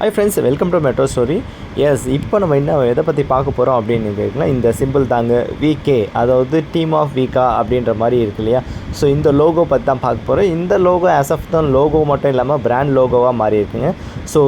Hi friends, welcome to Metro Story. Yes இப்போ நம்ம என்ன எதை பற்றி பார்க்க போகிறோம் அப்படின்னு கேட்கலாம் இந்த சிம்பிள் தாங்க விகே அதாவது டீம் ஆஃப் வீக்கா அப்படின்ற மாதிரி இருக்கு இல்லையா? ஸோ இந்த லோகோ பற்றி தான் பார்க்க போகிறோம் இந்த லோகோ அசஃப் ஆஃப் தான் லோகோ மட்டும் இல்லாமல் பிராண்ட் லோகோவாக மாறி இருக்குங்க. ஸோ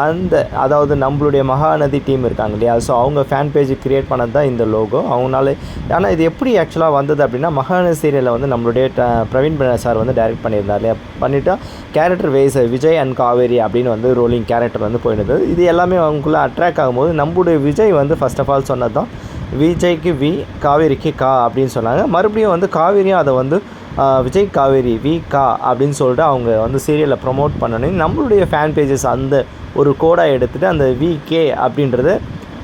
அந்த அதாவது நம்மளுடைய மகாநதி டீம் இருக்காங்க இல்லையா? ஸோ அவங்க ஃபேன் பேஜ் க்ரியேட் பண்ணது தான் இந்த லோகோ அவங்களால ஆனால் இது எப்படி ஆக்சுவலாக வந்தது அப்படின்னா மகாநதி சீரியலில் வந்து நம்மளுடைய பிரவீன் பிரவீன் சார் வந்து டைரக்ட் பண்ணியிருந்தார் இல்லையா? பண்ணிவிட்டு character wise Vijay and Kaveri அப்படின்னு வந்து ரோலிங் கேரக்டர் வந்து போயிருந்தது. இது எல்லாமே அவங்களுக்குள்ள அட்ராக்ட் ஆகும்போது நம்மளுடைய விஜய் வந்து ஃபர்ஸ்ட் ஆஃப் ஆல் சொன்னது தான் விஜய்க்கு வி காவேரிக்கு கா அப்படின்னு சொன்னாங்க. மறுபடியும் வந்து காவேரியும் அதை வந்து விஜய் காவேரி வி கா அப்படின்னு சொல்லிட்டு அவங்க வந்து சீரியலை ப்ரொமோட் பண்ணணும் நம்மளுடைய ஃபேன் பேஜஸ் அந்த ஒரு கோடாக எடுத்துகிட்டு அந்த வி கே அப்படின்றது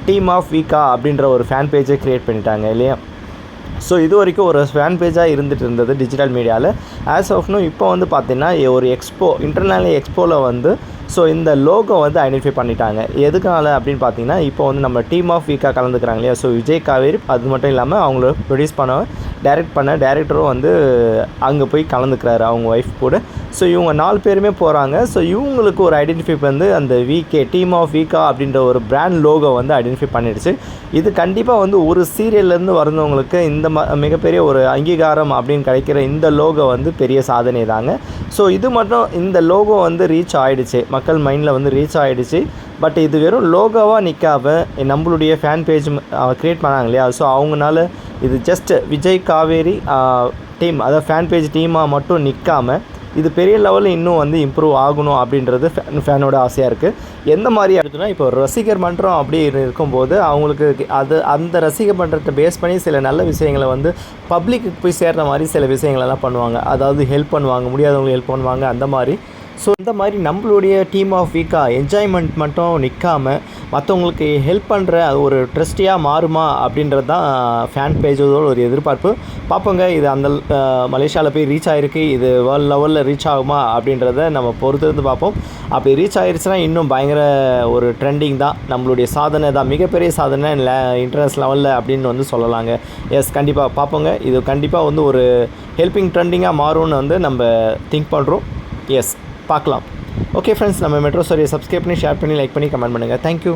டீம் ஆஃப் வி கா அப்படின்ற ஒரு ஃபேன் பேஜை க்ரியேட் பண்ணிட்டாங்க இல்லையா? ஸோ இது வரைக்கும் ஒரு ஃபேன் பேஜாக இருந்துட்டு இருந்தது டிஜிட்டல் மீடியாவில் ஆஸ் ஆஃப் நோ இப்போ வந்து பார்த்திங்கன்னா ஒரு எக்ஸ்போ இன்டர்நேஷனல் எக்ஸ்போவில் வந்து ஸோ இந்த லோகோ வந்து ஐடென்டிஃபை பண்ணிட்டாங்க. எதுக்கால அப்படின்னு பார்த்தீங்கன்னா இப்போ வந்து நம்ம டீம் ஆஃப் வீக்காக கலந்துக்கிறாங்க இல்லையா? ஸோ விஜய் காவேரி அது மட்டும் இல்லாமல் அவங்கள ப்ரொடியூஸ் பண்ண டைரக்ட் பண்ண டேரக்டரும் வந்து அங்கே போய் கலந்துக்கிறாரு அவங்க ஒய்ஃப் கூட. ஸோ இவங்க நாலு பேருமே போகிறாங்க ஸோ இவங்களுக்கு ஒரு ஐடென்டிஃபை வந்து அந்த விகே டீம் ஆஃப் வீக்கா அப்படின்ற ஒரு பிராண்ட் லோகோ வந்து ஐடென்டிஃபை பண்ணிடுச்சு. இது கண்டிப்பாக வந்து ஒரு சீரியல்லேருந்து வரந்தவங்களுக்கு இந்த ம மிகப்பெரிய ஒரு அங்கீகாரம் அப்படின்னு கிடைக்கிற இந்த லோகோ வந்து பெரிய சாதனை தாங்க ஸோ இது மட்டும் இந்த லோகோ வந்து ரீச் ஆகிடுச்சு மக்கள் மைண்டில் வந்து ரீச் ஆகிடுச்சு பட் இது வெறும் லோகோவாக நிற்காம நம்மளுடைய ஃபேன் பேஜ் க்ரியேட் பண்ணாங்க இல்லையா ஸோ அவங்கனால இது ஜஸ்ட் விஜய் காவேரி டீம் அதாவது ஃபேன் பேஜ் டீமாக மட்டும் நிற்காம இது பெரிய லெவலில் இன்னும் வந்து இம்ப்ரூவ் ஆகணும் அப்படின்றது ஃபேன் ஃபேனோட ஆசையாக இருக்குது எந்த மாதிரி இருக்குன்னா இப்போ ரசிகர் மன்றம் அப்படி இருக்கும்போது அவங்களுக்கு அது அந்த ரசிகர் மன்றத்தை பேஸ் பண்ணி சில நல்ல விஷயங்களை வந்து பப்ளிக்கு போய் சேர்ற மாதிரி சில விஷயங்களெல்லாம் பண்ணுவாங்க. அதாவது ஹெல்ப் பண்ணுவாங்க முடியாதவங்களுக்கு ஹெல்ப் பண்ணுவாங்க அந்த மாதிரி. ஸோ இந்த மாதிரி நம்மளுடைய டீம் ஆஃப் வீக்காக என்ஜாய்மெண்ட் மட்டும் நிற்காமல் மற்றவங்களுக்கு ஹெல்ப் பண்ணுற அது ஒரு ட்ரஸ்டியாக மாறுமா அப்படின்றது தான் ஃபேன் பேஜோட ஒரு எதிர்பார்ப்பு. பார்ப்போங்க இது அந்த மலேசியாவில் போய் ரீச் ஆகிருக்கு இது வேர்ல்ட் லெவலில் ரீச் ஆகுமா அப்படின்றத நம்ம பொறுத்திருந்து பார்ப்போம். அப்படி ரீச் ஆகிருச்சுன்னா இன்னும் பயங்கர ஒரு ட்ரெண்டிங் தான். நம்மளுடைய சாதனை தான். மிகப்பெரிய சாதனை இன்டர்நேஷனல் லெவலில் அப்படின்னு வந்து சொல்லலாங்க. எஸ் கண்டிப்பாக பார்ப்போங்க. இது கண்டிப்பாக வந்து ஒரு ஹெல்பிங் ட்ரெண்டிங்காக மாறும்னு வந்து நம்ம திங்க் பண்ணுறோம் எஸ் பார்க்கலாம் ஓகே ஃப்ரெண்ட்ஸ் நம்ம மெட்ரோ ஸ்டோரியை சப்ஸ்கிரைப் பண்ணி ஷேர் பண்ணி லைக் பண்ணி கமெண்ட் பண்ணுங்கள் தேங்க்யூ